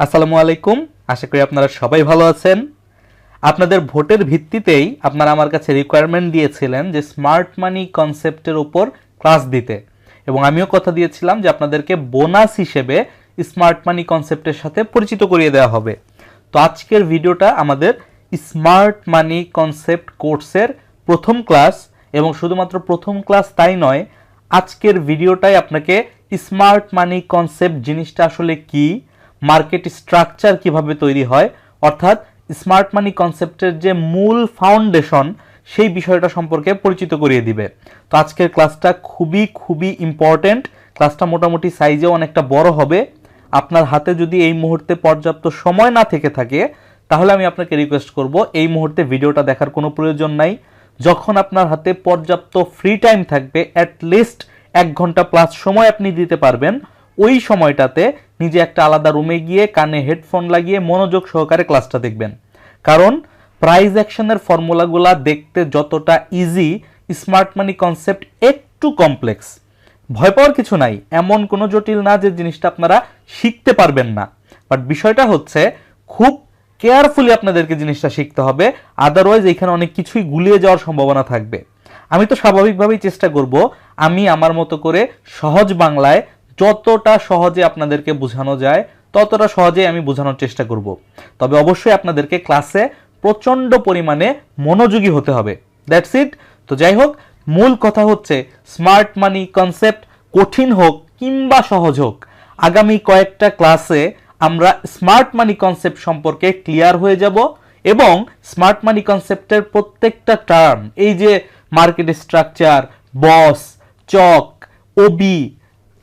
আসসালামু আলাইকুম। আশা করি আপনারা সবাই ভালো আছেন। আপনাদের ভোটের ভিত্তিতেই আপনারা আমার কাছে রিকোয়ারমেন্ট দিয়েছিলেন যে স্মার্ট মানি কনসেপ্টের উপর ক্লাস দিতে। এবং আমিও কথা দিয়েছিলাম যে আপনাদেরকে বোনাস হিসেবে স্মার্ট মানি কনসেপ্টের সাথে পরিচিত করিয়ে দেওয়া হবে। তো আজকের ভিডিওটা আমাদের স্মার্ট মানি কনসেপ্ট কোর্সের প্রথম ক্লাস এবং শুধুমাত্র প্রথম ক্লাস তাই নয়, আজকের ভিডিওটাই আপনাকে স্মার্ট মানি কনসেপ্ট জিনিসটা আসলে কি মার্কেট স্ট্রাকচার কীভাবে তৈরি হয়, অর্থাৎ স্মার্ট মানি কনসেপ্টের যে মূল ফাউন্ডেশন, সেই বিষয়টা সম্পর্কে পরিচিত করিয়ে দিবে। তো আজকের ক্লাসটা খুবই খুবই ইম্পর্ট্যান্ট ক্লাসটা মোটামুটি সাইজেও অনেকটা বড় হবে। আপনার হাতে যদি এই মুহূর্তে পর্যাপ্ত সময় না থেকে থাকে, তাহলে আমি আপনাকে রিকোয়েস্ট করব, এই মুহূর্তে ভিডিওটা দেখার কোনো প্রয়োজন নাই। যখন আপনার হাতে পর্যাপ্ত ফ্রি টাইম থাকবে অ্যাট লিস্ট এক ঘণ্টা প্লাস সময় আপনি দিতে পারবেন। ওই সময়টাতে নিজে একটা আলাদা রুমে গিয়ে কানে হেডফোন লাগিয়ে মনোযোগ সহকারে ক্লাসটা দেখবেন। কারণ প্রাইজ অ্যাকশনের ফর্মুলাগুলা দেখতে যতটা ইজি স্মার্ট মানি কনসেপ্ট একটু কমপ্লেক্স ভয় পাওয়ার কিছু নাই, এমন কোনো জটিল না যে জিনিসটা আপনারা শিখতে পারবেন না। বাট বিষয়টা হচ্ছে খুব কেয়ারফুলি আপনাদেরকে জিনিসটা শিখতে হবে আদারওয়াইজ এখানে অনেক কিছুই গুলিয়ে যাওয়ার সম্ভাবনা থাকবে। আমি তো স্বাভাবিকভাবেই চেষ্টা করব, আমি আমার মতো করে সহজ বাংলায় যতটা সহজে আপনাদেরকে বোঝানো যায়, ততটা সহজে আমি বোঝানোর চেষ্টা করব। তবে অবশ্যই আপনাদেরকে ক্লাসে প্রচণ্ড পরিমাণে মনোযোগী হতে হবে। দ্যাটস ইট তো যাই হোক, মূল কথা হচ্ছে স্মার্ট মানি কনসেপ্ট কঠিন হোক কিংবা সহজ হোক, আগামী কয়েকটা ক্লাসে আমরা স্মার্ট মানি কনসেপ্ট সম্পর্কে ক্লিয়ার হয়ে যাব এবং স্মার্ট মানি কনসেপ্টের প্রত্যেকটা টার্ম এই যে market structure BOS CHoCH OB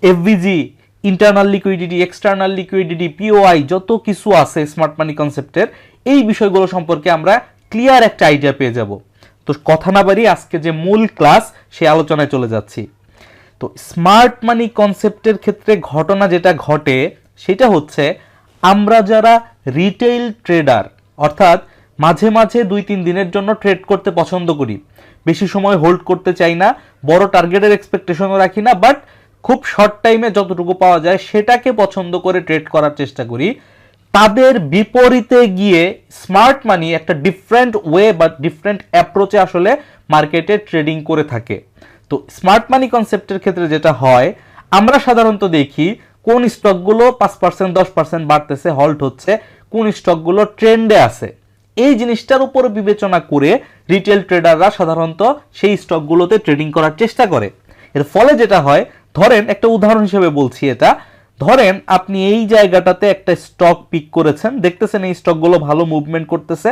FVG internal liquidity external liquidity POI যত কিছু আছে স্মার্ট মানি কনসেপ্টের এই বিষয়গুলো সম্পর্কে আমরা ক্লিয়ার একটা আইডিয়া পেয়ে যাব। তো কথা না বাড়ি আজকে যে মূল ক্লাস সে আলোচনায় চলে যাচ্ছি। তো স্মার্ট মানি কনসেপ্টের ক্ষেত্রে ঘটনা যেটা ঘটে, সেটা হচ্ছে আমরা যারা রিটেইল ট্রেডার অর্থাৎ মাঝে মাঝে দুই তিন দিনের জন্য ট্রেড করতে পছন্দ করি। বেশি সময় হোল্ড করতে চাই না, বড় টার্গেটের এক্সপেকটেশনও রাখি না বাট খুব শর্ট টাইমে যতটুকু পাওয়া যায় সেটাকে পছন্দ করে ট্রেড করার চেষ্টা করি। তাদের বিপরীতে গিয়ে স্মার্ট মানি একটা ডিফারেন্ট ওয়ে বা ডিফারেন্ট অ্যাপ্রোচে আসলে মার্কেটে ট্রেডিং করে থাকে। তো স্মার্ট মানি কনসেপ্টের ক্ষেত্রে যেটা হয়, আমরা সাধারণত দেখি কোন স্টকগুলো পাঁচ পার্সেন্ট দশ পার্সেন্ট বাড়তেছে হল্ট হচ্ছে, কোন স্টকগুলো ট্রেন্ডে আছে। এই জিনিসটার উপর বিবেচনা করে রিটেল ট্রেডাররা সাধারণত সেই স্টকগুলোতে ট্রেডিং করার চেষ্টা করে। এর ফলে যেটা হয় ধরেন, একটা উদাহরণ হিসেবে বলছি এটা। ধরেন, আপনি এই জায়গাটাতে একটা স্টক পিক করেছেন, দেখতেছেন এই স্টকগুলো ভালো মুভমেন্ট করতেছে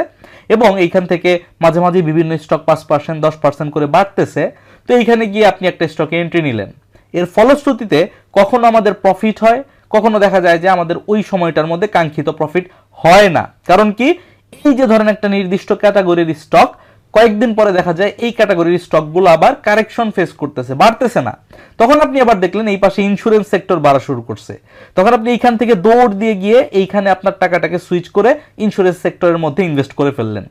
এবং এইখান থেকে মাঝে মাঝে বিভিন্ন স্টক পাঁচ পার্সেন্ট দশ পার্সেন্ট করে বাড়তেছে। তো এইখানে গিয়ে আপনি একটা স্টকে এন্ট্রি নিলেন। এর ফলশ্রুতিতে কখনো আমাদের প্রফিট হয়, কখনো দেখা যায় যে আমাদের ওই সময়টার মধ্যে কাঙ্ক্ষিত প্রফিট হয় না। কারণ কি? এই যে ধরেন একটা নির্দিষ্ট ক্যাটাগরির স্টক কয়েকদিন পরে দেখা যায় এই ক্যাটাগরির স্টকগুলো আবার কারেকশন ফেস করতেছে, বাড়তেছে না। তখন আপনি আবার দেখলেন এই পাশে ইন্স্যুরেন্স সেক্টর বাড়া শুরু করছে। তখন আপনি এইখান থেকে দৌড় দিয়ে গিয়ে এইখানে আপনার টাকাটাকে সুইচ করে ইন্স্যুরেন্স সেক্টরের মধ্যে ইনভেস্ট করে ফেললেন।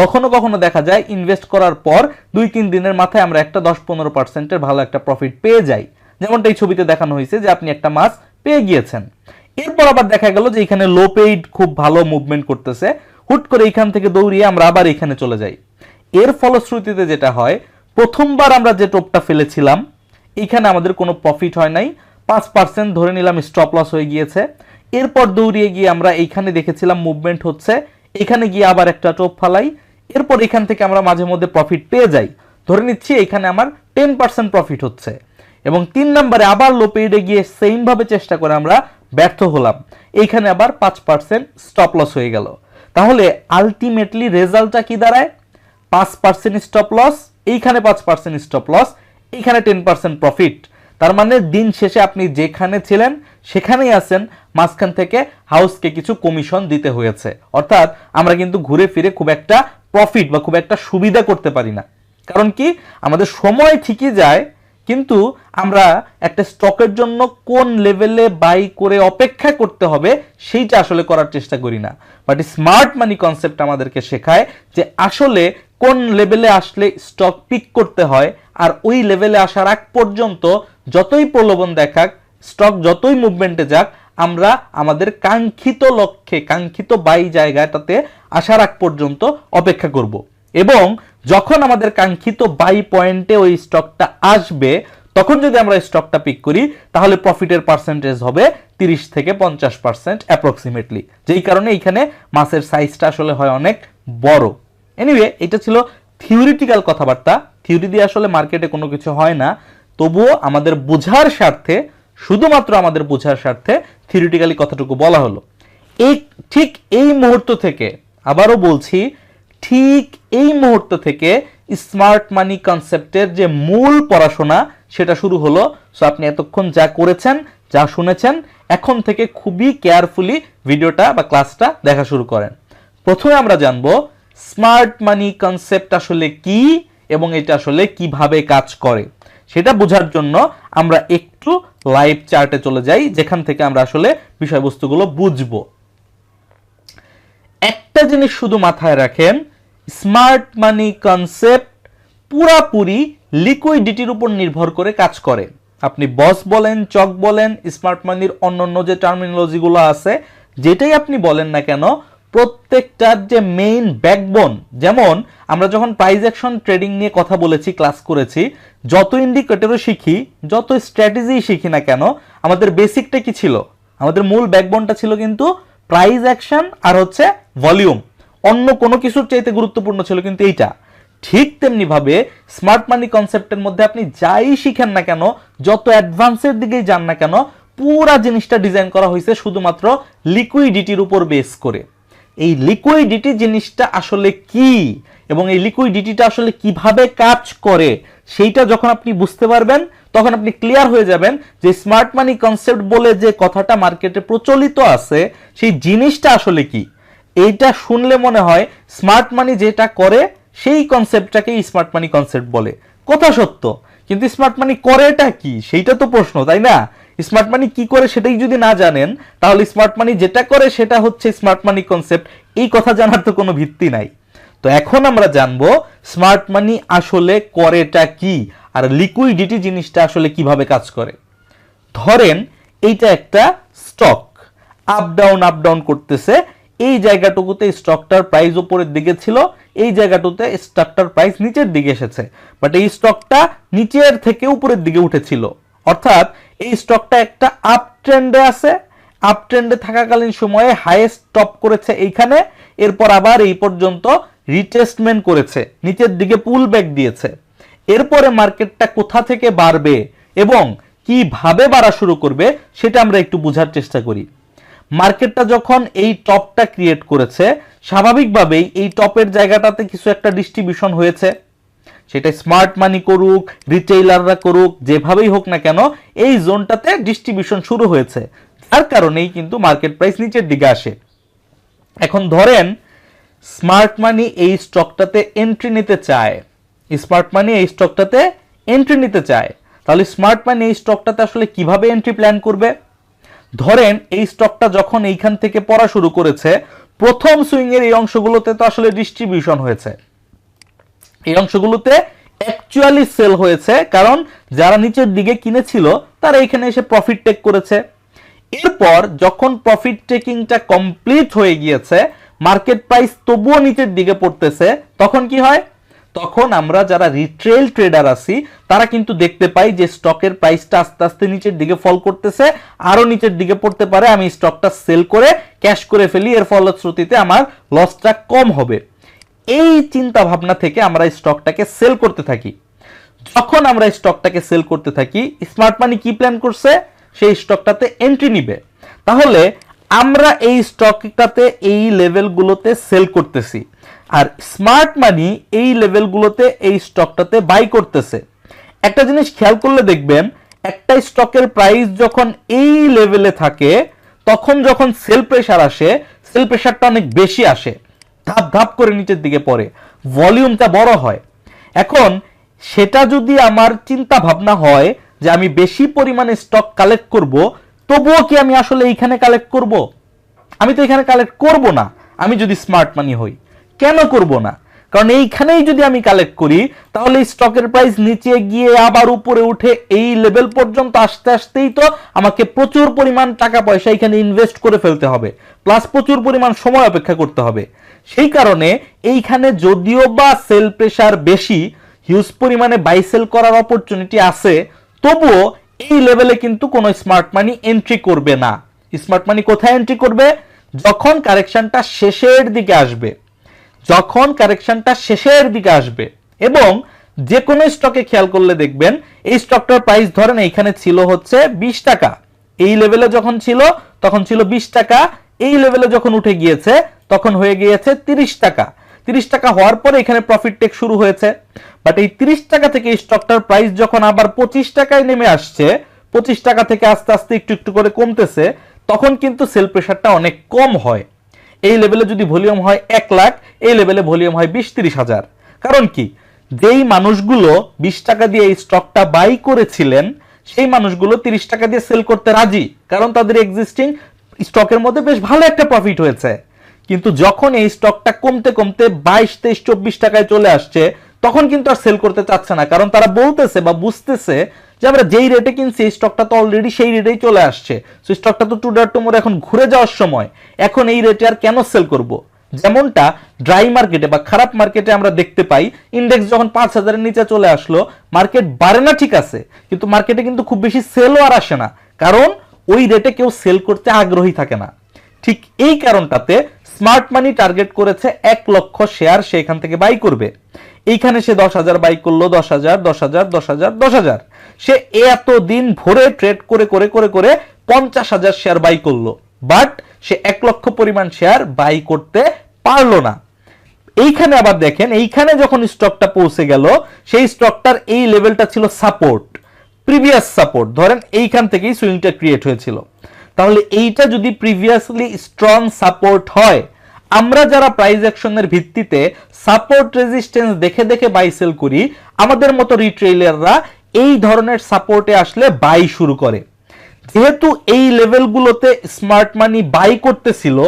কখনো কখনো দেখা যায় ইনভেস্ট করার পর দুই তিন দিনের মাথায় আমরা একটা দশ পনেরো পার্সেন্টের ভালো একটা প্রফিট পেয়ে যাই। যেমনটা এই ছবিতে দেখানো হয়েছে যে আপনি একটা মাস পেয়ে গিয়েছেন। এরপর আবার দেখা গেল যে এখানে লো পেইড খুব ভালো মুভমেন্ট করতেছে। হুট করে এইখান থেকে দৌড়িয়ে আমরা আবার এখানে চলে যাই। এর ফলশ্রুতিতে যেটা হয়, প্রথমবার আমরা যে টোপটা ফেলেছিলাম এইখানে আমাদের কোনো প্রফিট হয় নাই। পাঁচ পার্সেন্ট ধরে নিলাম স্টপ লস হয়ে গিয়েছে। এরপর দৌড়িয়ে গিয়ে আমরা এইখানে দেখেছিলাম মুভমেন্ট হচ্ছে। এখানে গিয়ে আবার একটা টোপ ফালাই। এরপর এখান থেকে আমরা মাঝে মধ্যে প্রফিট পেয়ে যাই। ধরে নিচ্ছি এখানে আমার টেন পার্সেন্ট প্রফিট হচ্ছে। এবং তিন নম্বরে আবার লো পেইডে গিয়ে সেমভাবে চেষ্টা করে আমরা ব্যর্থ হলাম। এইখানে আবার পাঁচ পার্সেন্ট স্টপ লস হয়ে গেল। তাহলে আলটিমেটলি রেজাল্টটা কি দাঁড়ায়? পাঁচ পার্সেন্ট স্টপ লস এইখানে পাঁচ পার্সেন্ট স্টপ লস এইখানে টেন পার্সেন্ট প্রফিট তার মানে দিন শেষে আপনি যেখানে ছিলেন, সেখানেই আছেন, মাঝখান থেকে হাউসকে কিছু কমিশন দিতে হয়েছে। অর্থাৎ আমরা কিন্তু ঘুরে ফিরে খুব একটা প্রফিট বা খুব একটা সুবিধা করতে পারি না। কারণ কি? আমাদের সময় ঠিকই যায়, কিন্তু আমরা একটা স্টকের জন্য কোন লেভেলে বাই করে অপেক্ষা করতে হবে, সেইটা আসলে করার চেষ্টা করি না। বাট স্মার্ট মানি কনসেপ্ট আমাদেরকে শেখায় যে আসলে কোন লেভেলে আসলে স্টক পিক করতে হয় আর ওই লেভেলে আসার আগ পর্যন্ত যতই প্রলোভন দেখাক স্টক যতই মুভমেন্টে যাক, আমরা আমাদের কাঙ্ক্ষিত লক্ষ্যে, কাঙ্ক্ষিত বাই জায়গাটাতে আসার আগ পর্যন্ত অপেক্ষা করব। এবং যখন আমাদের কাঙ্ক্ষিত বাই পয়েন্টে ওই স্টকটা আসবে, তখন যদি আমরা স্টকটা পিক করি, তাহলে প্রফিটের পার্সেন্টেজ হবে তিরিশ থেকে পঞ্চাশ পার্সেন্ট অ্যাপ্রক্সিমেটলি যেই কারণে এইখানে মাছের সাইজটা আসলে হয় অনেক বড়। এনিওয়ে এটা ছিল থিওরিটিক্যাল কথাবার্তা। থিওরি দিয়ে আসলে মার্কেটে কোনো কিছু হয় না। তবুও আমাদের বোঝার স্বার্থে, শুধুমাত্র আমাদের বোঝার স্বার্থে থিওরিটিক্যালি কথাটুকু বলা হলো। এই, ঠিক এই মুহূর্ত থেকে আবারও বলছি, ঠিক এই মুহূর্ত থেকে স্মার্ট মানি কনসেপ্টের যে মূল পড়াশোনা, সেটা শুরু হলো। সো আপনি এতক্ষণ যা করেছেন, যা শুনেছেন, এখন থেকে খুবই কেয়ারফুলি ভিডিওটা বা ক্লাসটা দেখা শুরু করেন। প্রথমে আমরা জানব স্মার্ট মানি কনসেপ্ট আসলে কি এবং এটা আসলে কীভাবে কাজ করে? সেটা বোঝার জন্য আমরা একটু লাইভ চার্টে চলে যাই, যেখান থেকে আমরা আসলে বিষয়বস্তুগুলো বুঝব। একটা জিনিস শুধু মাথায় রাখেন, স্মার্ট মানি কনসেপ্ট পুরাপুরি লিকুইডিটির উপর নির্ভর করে কাজ করে। আপনি বস বলেন, চক বলেন, স্মার্ট মানির অন্যান্য যে টার্মিনোলজিগুলো আছে, যেটাই আপনি বলেন না কেন প্রত্যেকটার যে মেইন ব্যাকবোন যেমন আমরা যখন প্রাইজ অ্যাকশন ট্রেডিং নিয়ে কথা বলেছি ক্লাস করেছি, যত ইন্ডিকেটরও শিখি, যত স্ট্র্যাটেজি শিখি না কেন, আমাদের বেসিকটা কি ছিল? আমাদের মূল ব্যাকবোনটা ছিল কিন্তু প্রাইজ অ্যাকশন আর হচ্ছে ভলিউম অন্য কোনো কিছুর চাইতে গুরুত্বপূর্ণ ছিল কিন্তু এইটা। ঠিক তেমনি ভাবে স্মার্ট মানি কনসেপ্টের মধ্যে আপনি যাই শিখেন না কেন, যত অ্যাডভান্সের দিকেই যান না কেন, পুরা জিনিসটা ডিজাইন করা হয়েছে শুধুমাত্র লিকুইডিটির উপর বেস করে। এই লিকুইডিটি জিনিসটা আসলে কি? এবং এই লিকুইডিটিটা আসলে কীভাবে কাজ করে? সেইটা যখন আপনি বুঝতে পারবেন, তখন আপনি ক্লিয়ার হয়ে যাবেন যে স্মার্ট মানি কনসেপ্ট বলে যে কথাটা মার্কেটে প্রচলিত আছে, সেই জিনিসটা আসলে কি? এইটা শুনলে মনে হয় স্মার্ট মানি যেটা করে, সেই কনসেপ্টটাকেই স্মার্ট মানি কনসেপ্ট বলে। কথা সত্য। কিন্তু স্মার্ট মানি করেটা কি? সেইটা তো প্রশ্ন, তাই না? স্মার্ট মানি কি করে সেটাই যদি না জানেন, তাহলে স্মার্ট মানি যেটা করে সেটা হচ্ছে স্মার্ট মানি কনসেপ্ট। এই কথা জানার তো কোনো ভিত্তি নাই। তো এখন আমরা জানব, স্মার্ট মানি আসলে করেটা কি, আর লিকুইডিটি জিনিসটা আসলে কীভাবে কাজ করে। ধরেন, এইটা একটা stock. Up down up down করতেছে। এই জায়গাটুকুতে স্টকটার প্রাইস উপরের দিকে ছিল, এই জায়গাটুতে স্টকটার প্রাইস নিচের দিকে এসেছে। বাট এই স্টকটা নিচের থেকে উপরের দিকে উঠেছিল। অর্থাৎ এই স্টকটা একটা আপ ট্রেন্ডে আছে। আপ ট্রেন্ডে থাকাকালীন সময়ে হাইয়েস্ট টপ করেছে এইখানে, এরপর আবার এই পর্যন্ত রিটেস্টমেন্ট করেছে, নিচের দিকে পুল ব্যাক দিয়েছে। এরপরে মার্কেটটা কোথা থেকে বাড়বে এবং কীভাবে বাড়া শুরু করবে সেটা আমরা একটু বোঝার চেষ্টা করি। মার্কেটটা যখন এই টপটা ক্রিয়েট করেছে, স্বাভাবিকভাবেই এই টপের জায়গাটাতে কিছু একটা ডিস্ট্রিবিউশন হয়েছে। সেটা স্মার্ট মানি করুক রিটেইলাররা করুক, যেভাবেই হোক না কেন, এই জোনটাতে ডিস্ট্রিবিউশন শুরু হয়েছে। তার কারণেই কিন্তু মার্কেট প্রাইস নিচের দিকে আসে। এখন ধরেন স্মার্ট মানি এই স্টকটাতে এন্ট্রি নিতে চায়। স্মার্ট মানি এই স্টকটাতে এন্ট্রি নিতে চায়। তাহলে স্মার্ট মানি এই স্টকটাতে আসলে কীভাবে এন্ট্রি প্ল্যান করবে? ধরেন, এই স্টকটা যখন এইখান থেকে পড়া শুরু করেছে, প্রথম সুইং এর এই অংশগুলোতে তো আসলে ডিস্ট্রিবিউশন হয়েছে। এই অংশগুলোতে অ্যাকচুয়ালি সেল হয়েছে, কারণ যারা নিচের দিকে কিনেছিল, তারা এখানে এসে প্রফিট টেক করেছে। এরপর যখন প্রফিট টেকিংটা কমপ্লিট হয়ে গিয়েছে মার্কেট প্রাইস তবুও নিচের দিকে পড়তেছে, তখন কি হয়? তখন আমরা যারা রিট্রেল ট্রেডার আছি, তারা কিন্তু দেখতে পাই যে স্টকের প্রাইসটা আস্তে আস্তে নিচের দিকে ফল করতেছে আরও নিচের দিকে পড়তে পারে, আমি স্টকটা সেল করে ক্যাশ করে ফেলি, এর ফলশ্রুতিতে আমার লসটা কম হবে। এই চিন্তা ভাবনা থেকে আমরা স্টকটাকে সেল করতে থাকি। যখন আমরা স্টকটাকে সেল করতে থাকি স্মার্ট মানি কি প্ল্যান করছে? সেই স্টকটাতে এন্ট্রি নিবে। তাহলে আমরা এই স্টকটাতে এই লেভেলগুলোতে সেল করতেছি। আর স্মার্ট মানি এই লেভেলগুলোতে এই স্টকটাতে বাই করতেছে। একটা জিনিস খেয়াল করলে দেখবেন, একটা স্টকের প্রাইস যখন এই লেভেলে থাকে, তখন যখন সেল প্রেশার আসে সেল প্রেশারটা অনেক বেশি আসে। ধাপ ধাপ করে নিচের দিকে পড়ে, ভলিউমটা বড় হয়। এখন সেটা যদি আমার চিন্তা ভাবনা হয় যে আমি বেশি পরিমাণে স্টক কালেক্ট করব, তবুও কি আমি আসলে এইখানে কালেক্ট করব? আমি তো এখানে কালেক্ট করব না, আমি যদি স্মার্ট মানি হই। কেন করব না? কারণ এইখানেই যদি আমি কালেক্ট করি, তাহলে স্টকের প্রাইস নিচে গিয়ে আবার উপরে উঠে এই লেভেল পর্যন্ত আসতে আসতেই তো আমাকে প্রচুর পরিমাণ টাকা পয়সা এখানে ইনভেস্ট করে ফেলতে হবে। প্লাস প্রচুর পরিমাণ সময় অপেক্ষা করতে হবে। সেই কারণে এইখানে যদিও বা সেল প্রেশার বেশি হিউজ পরিমাণে বাই সেল করার অপরচুনিটি আছে, তবুও এই লেভেলে কিন্তু কোনো স্মার্ট মানি এন্ট্রি করবে না। স্মার্ট মানি কোথায় এন্ট্রি করবে? যখন কারেকশনটা শেষের দিকে আসবে। যখন কারেকশনটা শেষের দিকে আসবে। এবং যে কোনো স্টকে খেয়াল করলে দেখবেন, এই স্টকটার প্রাইস ধরেন এইখানে ছিল হচ্ছে বিশ টাকা। এই লেভেলে যখন ছিল, তখন ছিল বিশ টাকা। এই লেভেলে যখন উঠে গিয়েছে তখন হয়ে গিয়েছে তিরিশ টাকা। তিরিশ টাকা হওয়ার পরে এখানে প্রফিট টেক শুরু হয়েছে। বাট এই তিরিশ টাকা থেকে স্টকটার প্রাইস যখন আবার পঁচিশ টাকায় নেমে আসছে, পঁচিশ টাকা থেকে আস্তে আস্তে একটু একটু করে কমতেছে, তখন কিন্তু সেল প্রেশারটা অনেক কম হয়। এই লেভেলে যদি ভলিউম হয় এক লাখ, এই লেভেলে ভলিউম হয় বিশ তিরিশ হাজার। কারণ কি? যেই মানুষগুলো বিশ টাকা দিয়ে এই স্টকটা বাই করেছিলেন, সেই মানুষগুলো তিরিশ টাকা দিয়ে সেল করতে রাজি। কারণ তাদের এক্সিস্টিং স্টকের মধ্যে বেশ ভালো একটা প্রফিট হয়েছে। কিন্তু যখন এই স্টকটা কমতে কমতে বাইশ, তেইশ, চব্বিশ টাকায় চলে আসছে, তখন কিন্তু আর সেল করতে চাচ্ছে না। কারণ তারা বলতেছে বা বুঝতেছে যে আমরা যেই রেটে কিনছি, এই স্টকটা তো অলরেডি সেই রেটেই চলে আসছে। সো স্টকটা তো টুডার টুমোর এখন ঘুরে যাওয়ার সময়। এখন এই রেটে আর কেন সেল করব? যেমনটা ড্রাই মার্কেটে বা খারাপ মার্কেটে আমরা দেখতে পাই ইন্ডেক্স যখন পাঁচ হাজারের নিচে চলে আসলো মার্কেট বাড়ে না, ঠিক আছে। কিন্তু মার্কেটে কিন্তু খুব বেশি সেলও আর আসে না। কারণ ওই রেটে কেউ সেল করতে আগ্রহী থাকে না। ঠিক এই কারণটাতে স্মার্ট মানি টার্গেট করেছে এক লক্ষ শেয়ার সে এখান থেকে বাই করবে। এইখানে সে দশ হাজার বাই করল, দশ হাজার দশ হাজার দশ হাজার দশ হাজার। সে এত দিন ভরে ট্রেড করে করে করে করে পঞ্চাশ হাজার শেয়ার বাই করল। বাট সে এক লক্ষ পরিমাণ শেয়ার বাই করতে পারল না। এইখানে আবার দেখেন, এইখানে যখন স্টকটা পৌঁছে গেল, সেই স্টকটার এই লেভেলটা ছিল সাপোর্ট, প্রিভিয়াস সাপোর্ট। ধরেন এইখান থেকেই সুইংটা ক্রিয়েট হয়েছিল। তাহলে এইটা যদি প্রিভিয়াসলি স্ট্রং সাপোর্ট হয় আমরা যারা প্রাইস অ্যাকশনের ভিত্তিতে সাপোর্ট রেজিস্ট্যান্স দেখে দেখে বাই সেল করি, আমাদের মতো রিটেইলাররা এই ধরনের সাপোর্টে আসলে বাই শুরু করে। যেহেতু এই লেভেলগুলোতে স্মার্ট মানি বাই করতেছিল,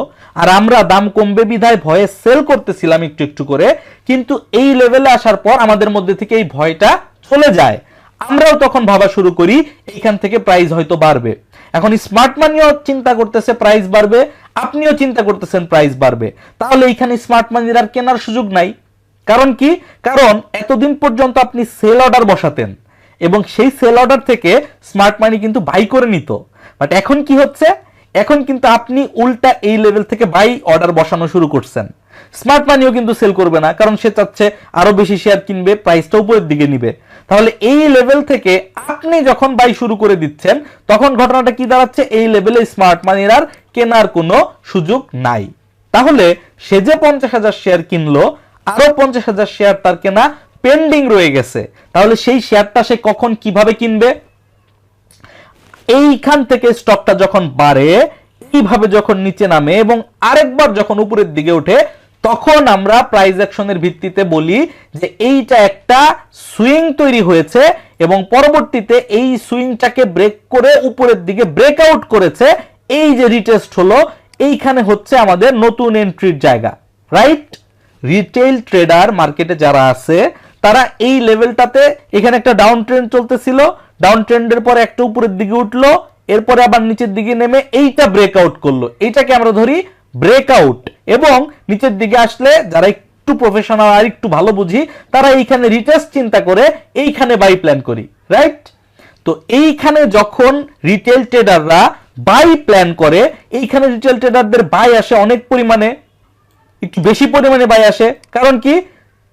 আর আমরা দাম কমবে বিধায় ভয়ে সেল করতেছিলাম একটু একটু করে, কিন্তু এই লেভেলে আসার পর আমাদের মধ্যে থেকে এই ভয়টা চলে যায়। আমরাও তখন ভাবা শুরু করি এখান থেকে প্রাইস হয়তো বাড়বে। এখন স্মার্ট মানিও চিন্তা করতেছে প্রাইস বাড়বে, আপনিও চিন্তা করতেছেন প্রাইস বাড়বে। তাহলে এইখানে স্মার্ট মানির আর কেনার সুযোগ নাই। কারণ কি? কারণ এতদিন পর্যন্ত আপনি সেল অর্ডার বসাতেন এবং সেই সেল অর্ডার থেকে স্মার্ট মানি কিন্তু বাই করে নিত। বাট এখন কি হচ্ছে? এখন কিন্তু আপনি উল্টা এই লেভেল থেকে বাই অর্ডার বসানো শুরু করছেন। স্মার্ট মানিও কিন্তু সেল করবে না, কারণ সে চাচ্ছে আরও বেশি শেয়ার কিনবে প্রাইসটা উপরের দিকে নিবে। তাহলে এই লেভেল থেকে আপনি যখন বাই শুরু করে দিচ্ছেন, তখন ঘটনাটা কি দাঁড়াচ্ছে? এই লেভেলে স্মার্ট মানির আর কেনার কোনো সুযোগ নাই। তাহলে সে যে পঞ্চাশ হাজার শেয়ার কিনলো, আরও পঞ্চাশ হাজার শেয়ার তার কেনা পেন্ডিং রয়ে গেছে। তাহলে সেই শেয়ারটা সে কখন কীভাবে কিনবে? এইখান থেকে স্টকটা যখন বাড়ে, এইভাবে যখন নিচে নামে এবং আরেকবার যখন উপরের দিকে ওঠে তখন আমরা প্রাইস অ্যাকশনের ভিত্তিতে বলি যে এইটা একটা সুইং তৈরি হয়েছে এবং পরবর্তীতে এই সুইংটাকে ব্রেক করে উপরের দিকে ব্রেক আউট করেছে। এই যে রিটেস্ট হলো, এইখানে হচ্ছে আমাদের নতুন এন্ট্রির জায়গা রাইট রিটেল ট্রেডার মার্কেটে যারা আছে, তারা এই লেভেলটাতে এখানে একটা ডাউন ট্রেন্ড চলতেছিল। ডাউন ট্রেন্ডের পর একটা উপরের দিকে উঠল, এরপরে আবার নিচের দিকে নেমে এইটা ব্রেকআউট করল। এইটাকে আমরা ধরি ব্রেকআউট এবং নিচের দিকে আসলে যারা একটু প্রফেশনাল আর একটু ভালো বুঝি, তারা এইখানে রিটেস্ট চিন্তা করে এইখানে বাই প্ল্যান করি রাইট তো এইখানে যখন রিটেল ট্রেডাররা বাই প্ল্যান করে, এইখানে রিটেল ট্রেডারদের বাই আসে অনেক পরিমাণে, একটু বেশি পরিমাণে বাই আসে। কারণ কি?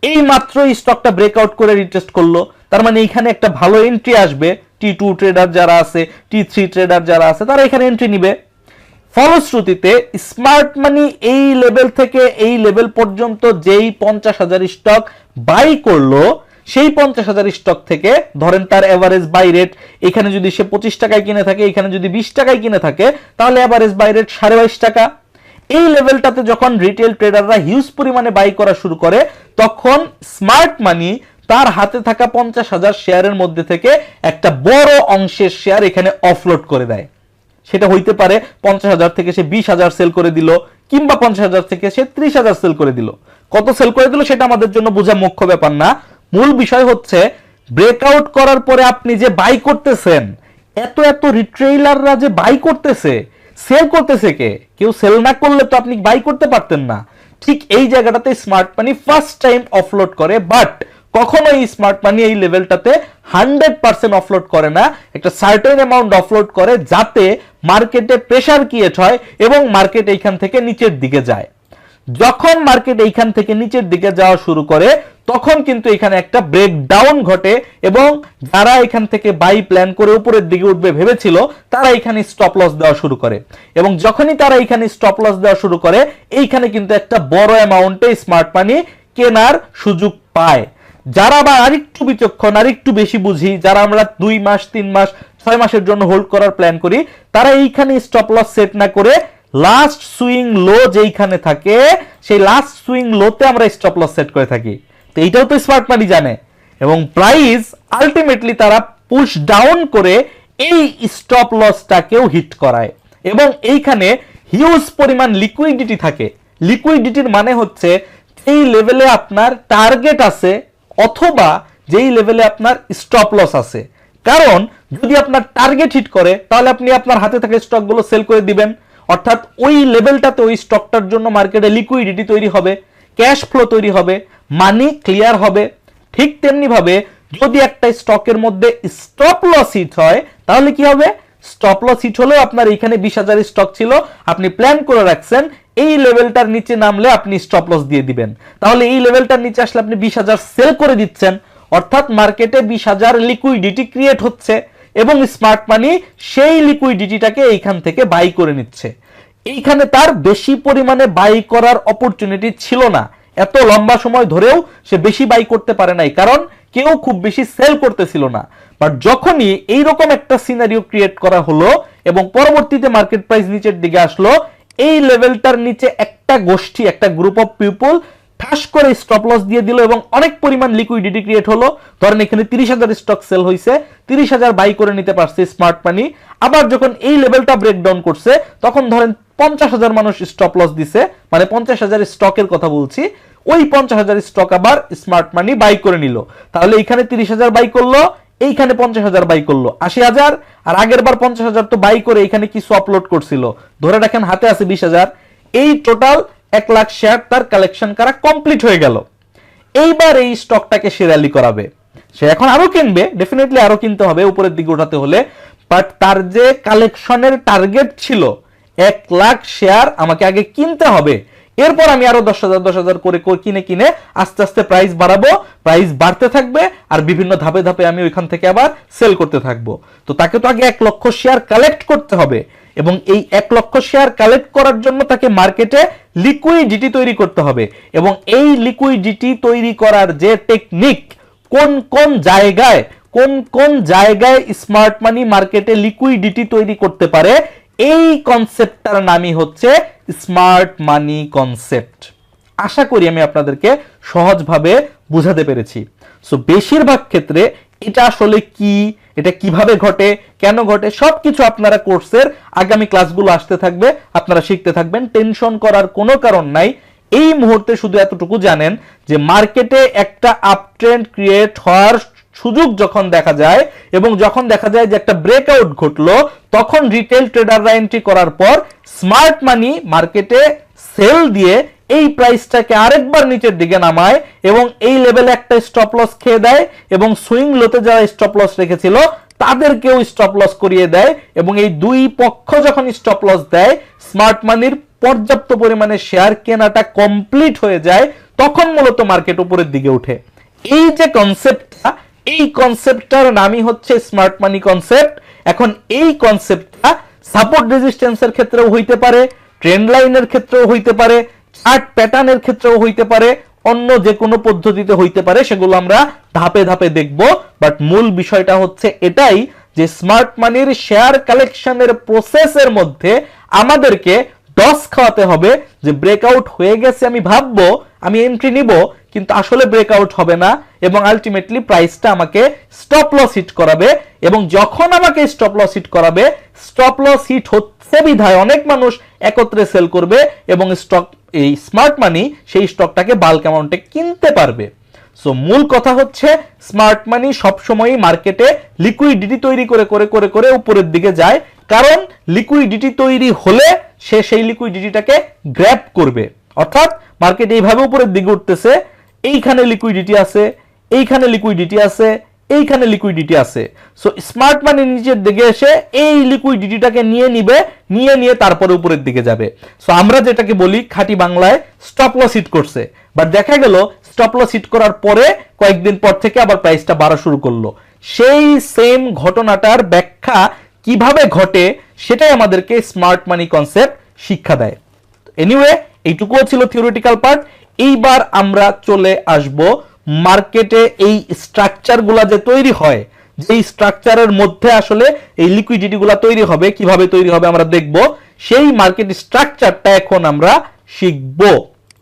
এই মাত্র স্টকটা ব্রেকআউট করে রিটেস্ট করল। তার মানে এইখানে একটা ভালো এন্ট্রি আসবে। টি টু ট্রেডার যারা আছে টি থ্রি ট্রেডার যারা আছে, তারা এখানে এন্ট্রি নিবে। ফলশ্রুতিতে স্মার্ট মানি এই লেভেল থেকে এই লেভেল পর্যন্ত যেই পঞ্চাশ হাজার স্টক বাই করল, সেই পঞ্চাশ হাজার স্টক থেকে ধরেন তার এভারেজ বাই রেট এখানে যদি সে পঁচিশ টাকায় কিনে থাকে, এখানে যদি বিশ টাকায় কিনে থাকে, তাহলে এভারেজ বাই রেট সাড়ে বাইশ টাকা। এই লেভেলটাতে যখন রিটেল ট্রেডাররা হিউজ পরিমাণে বাই করা শুরু করে, তখন স্মার্ট মানি তার হাতে থাকা পঞ্চাশ হাজার শেয়ারের মধ্যে থেকে একটা বড় অংশের শেয়ার এখানে অফলোড করে দেয়। সেটা হইতে পারে পঞ্চাশ হাজার থেকে সে বিশ হাজার সেল করে দিল, কিংবা পঞ্চাশ হাজার থেকে সে ত্রিশ হাজার সেল করে দিল। কত সেল করে দিল সেটা আমাদের জন্য বোঝা মুখ্য ব্যাপার না। মূল বিষয় হচ্ছে ব্রেকআউট করার পরে আপনি যে বাই করতেছেন, এত এত রিট্রেইলাররা যে বাই করতেছে সেল করতেছে কে? কেউ সেল না করলে তো আপনি বাই করতে পারতেন না। ঠিক এই জায়গাটাতে smart money first time offload করে বাট কখনো এই স্মার্ট মানি এই লেভেলটাতে হান্ড্রেড পার্সেন্ট অফলোড করে না। একটা সার্টেন অ্যামাউন্ট অফলোড করে যাতে মার্কেটে প্রেশার ক্রিয়েট হয় এবং মার্কেট এইখান থেকে নিচের দিকে যায়। যখন মার্কেট এইখান থেকে নিচের দিকে যাওয়া শুরু করে, তখন কিন্তু এখানে একটা ব্রেক ডাউন ঘটে এবং যারা এখান থেকে বাই প্ল্যান করে উপরের দিকে উঠবে ভেবেছিল, তারা এখানে স্টপ লস দেওয়া শুরু করে। এবং যখনই তারা এখানে স্টপ লস দেওয়া শুরু করে, এইখানে কিন্তু একটা বড় অ্যামাউন্টে স্মার্ট মানি কেনার সুযোগ পায়। যারা আবার আরেকটু বিচক্ষণ, আরেকটু বেশি বুঝি, যারা আমরা দুই মাস, তিন মাস, ছয় মাসের জন্য হোল্ড করার প্ল্যান করি, তারা এইখানে স্টপ লস সেট না করে লাস্ট সুইং লো যেইখানে থাকে, সেই লাস্ট সুইং লোতে আমরা স্টপ লস সেট করে থাকি। তো এইটাও তো স্মার্ট মানি জানে। এবং প্রাইস আলটিমেটলি তারা পুশ ডাউন করে এই স্টপ লসটাকেও হিট করায়। এবং এইখানে হিউজ পরিমাণ লিকুইডিটি থাকে। লিকুইডিটির মানে হচ্ছে এই লেভেলে আপনার টার্গেট আছে অথবা যেই লেভেলে আপনার স্টপ লস আছে। কারণ যদি আপনার টার্গেট হিট করে, তাহলে আপনি আপনার হাতে থাকা স্টকগুলো সেল করে দিবেন। অর্থাৎ ওই লেভেলটাতে ওই স্টকটার জন্য মার্কেটে লিকুইডিটি তৈরি হবে ক্যাশ ফ্লো তৈরি হবে মানি ক্লিয়ার হবে। ঠিক তেমনি ভাবে যদি একটা স্টকের মধ্যে স্টপ লস হিট হয়, তাহলে কি হবে? স্টপ লস হিট হলেও আপনার এখানে বিশ হাজার স্টক ছিল। আপনি প্ল্যান করে রাখছেন, এই লেভেলটার নিচে নামলে আপনি স্টপ লস দিয়ে দিবেন। তাহলে এই লেভেলটার নিচে আসলে আপনি বিশ হাজার সেল করে দিচ্ছেন। অর্থাৎ মার্কেটে বিশ হাজার লিকুইডিটি ক্রিয়েট হচ্ছে এবং স্মার্ট মানি সেই লিকুইডিটিটাকে এইখান থেকে বাই করে নিচ্ছে। এইখানে তার বেশি পরিমাণে বাই করার অপরচুনিটি ছিল না। এত লম্বা সময় ধরেও সে বেশি বাই করতে পারে নাই, কারণ কেউ খুব বেশি সেল করতেছিল না। বাট যখনই এইরকম একটা সিনারিও ক্রিয়েট করা হলো এবং পরবর্তীতে মার্কেট প্রাইস নিচের দিকে আসলো, এই লেভেলটার নিচে একটা গোষ্ঠী, একটা গ্রুপ অফ পিপল ঠাস করে স্টপ লস দিয়ে দিল এবং অনেক পরিমাণ লিকুইডিটি ক্রিয়েট হলো। ধরেন এখানে তিরিশ হাজার স্টক সেল হয়েছে তিরিশ হাজার বাই করে নিতে পারছে স্মার্ট মানি আবার যখন এই লেভেলটা ব্রেকডাউন করছে, তখন ধরেন পঞ্চাশ হাজার মানুষ স্টপ লস দিছে মানে পঞ্চাশ হাজার স্টকের কথা বলছি। ওই পঞ্চাশ হাজার স্টক আবার স্মার্ট মানি বাই করে নিল। তাহলে এখানে তিরিশ হাজার বাই করল, এইখানে পঞ্চাশ হাজার বাই করল। আশি হাজার, আর আগের বার পঞ্চাশ হাজার তো বাই করে এখানে কিছু আপলোড করছিল। ধরে রাখেন হাতে আছে বিশ হাজার। এই টোটাল এক লাখ শেয়ার তার কালেকশন করা কমপ্লিট হয়ে গেল। এইবার এই স্টকটাকে সে র্যালি করাবে। সে এখন আরও কিনবে ডেফিনেটলি আরও কিনতে হবে, উপরের দিকে ওঠাতে হলে। বাট তার যে কালেকশনের টার্গেট ছিল, এক লাখ শেয়ার আমাকে আগে কিনতে হবে। এরপর আমি আরও দশ হাজার দশ হাজার করে কিনে কিনে আস্তে আস্তে প্রাইস বাড়াবো প্রাইস বাড়তে থাকবে, আর বিভিন্ন ধাপে ধাপে আমি ওইখান থেকে আবার সেল করতে থাকব। তো তাকে তো আগে এক লক্ষ শেয়ার কালেক্ট করতে হবে। এবং এই এক লক্ষ শেয়ার কালেক্ট করার জন্য তাকে মার্কেটে লিকুইডিটি তৈরি করতে হবে। এবং এই লিকুইডিটি তৈরি করার যে টেকনিক কোন কোন জায়গায়, কোন কোন জায়গায় স্মার্ট মানি মার্কেটে লিকুইডিটি তৈরি করতে পারে, এই কনসেপ্টটার নামই হচ্ছে স্মার্ট মানি কনসেপ্ট আশা করি আমি আপনাদেরকে সহজভাবে বুঝাতে পেরেছি। সো বেশিরভাগ ক্ষেত্রে এটা আসলে কি? এটা কীভাবে ঘটে, কেন ঘটে, সবকিছু আপনারা কোর্সের আগামী ক্লাসগুলো আসতে থাকবে, আপনারা শিখতে থাকবেন। টেনশন করার কোনো কারণ নাই। এই মুহূর্তে শুধু এতটুকু জানেন যে মার্কেটে একটা আপ ট্রেন্ড ক্রিয়েট হওয়ার সুযোগ যখন দেখা যায় এবং যখন দেখা যায় যে একটা ব্রেকআউট ঘটলো, তখন রিটেল ট্রেডাররা এন্ট্রি করার পর স্মার্ট মানি মার্কেটে সেল দিয়ে এই প্রাইসটাকে আরেকবার নিচের দিকে নামায় এবং এই লেভেলে একটা স্টপ লস খেয়ে দেয় এবং সুইং লোতে যারা স্টপ লস রেখেছিল, তাদেরকেও স্টপ লস করিয়ে দেয় এবং এই দুই পক্ষ যখন স্টপ লস দেয় স্মার্ট মানির পর্যাপ্ত পরিমাণে শেয়ার কেনাটা কমপ্লিট হয়ে যায়, তখন মূলত মার্কেট উপরের দিকে উঠে এই যে কনসেপ্টটা এই কনসেপ্টটার নামই হচ্ছে স্মার্ট মানি কনসেপ্ট এখন এই কনসেপ্টটা সাপোর্ট রেজিস্ট্যান্সের ক্ষেত্রেও হইতে পারে ট্রেন্ড লাইনের ক্ষেত্রেও হইতে পারে চার্ট প্যাটার্নের ক্ষেত্রেও হইতে পারে, অন্য যে কোনো পদ্ধতিতে হইতে পারে, সেগুলো আমরা ধাপে ধাপে দেখব। বাট মূল বিষয়টা হচ্ছে এটাই যে স্মার্ট মানির শেয়ার কালেকশনের প্রসেসের মধ্যে আমাদেরকে ডস খাওয়াতে হবে যে ব্রেকআউট হয়ে গেছে আমি ভাববো, আমি এন্ট্রি নিব, কিন্তু আসলে ব্রেকআউট হবে না এবং আলটিমেটলি প্রাইসটা আমাকে স্টপ লস হিট করাবে এবং যখন আমাকে স্টপ লস হিট করাবে স্টপ লস হিট হচ্ছে বিধায় অনেক মানুষ একত্রে সেল করবে এবং স্টক এই স্মার্ট মানি সেই স্টকটাকে বাল্ক অ্যামাউন্টে কিনতে পারবে। সো মূল কথা হচ্ছে স্মার্ট মানি সবসময়ই মার্কেটে লিকুইডিটি তৈরি করে করে করে করে উপরের দিকে যায়। কারণ লিকুইডিটি তৈরি হলে সে সেই লিকুইডিটিটাকে গ্র্যাব করবে। অর্থাৎ মার্কেট এইভাবে উপরের দিকে উঠতেছে, এইখানে লিকুইডিটি আছে, এইখানে লিকুইডিটি আছে এইখানে লিকুইডিটি আছে। সো স্মার্ট মানি নিচের দিকে এসে এই লিকুইডিটিটাকে নিয়ে নিবে, নিয়ে নিয়ে তারপরে উপরের দিকে যাবে। সো আমরা যেটাকে বলি খাঁটি বাংলায় স্টপ লস হিট করছে। বাট দেখা গেল স্টপ লস হিট করার পরে কয়েকদিন পর থেকে আবার প্রাইসটা বাড়া শুরু করল। সেই সেম ঘটনাটার ব্যাখ্যা কীভাবে ঘটে সেটাই আমাদেরকে স্মার্ট মানি কনসেপ্ট শিক্ষা দেয়। এনিওয়ে এইটুকুও ছিল থিওরিটিক্যাল পার্ট এইবার আমরা চলে আসব মার্কেটে এই স্ট্রাকচারগুলা যে তৈরি হয়, যেই স্ট্রাকচারের মধ্যে আসলে এই লিকুইডিটি গুলা তৈরি হবে, কীভাবে তৈরি হবে আমরা দেখব, সেই মার্কেট স্ট্রাকচারটা এখন আমরা শিখব।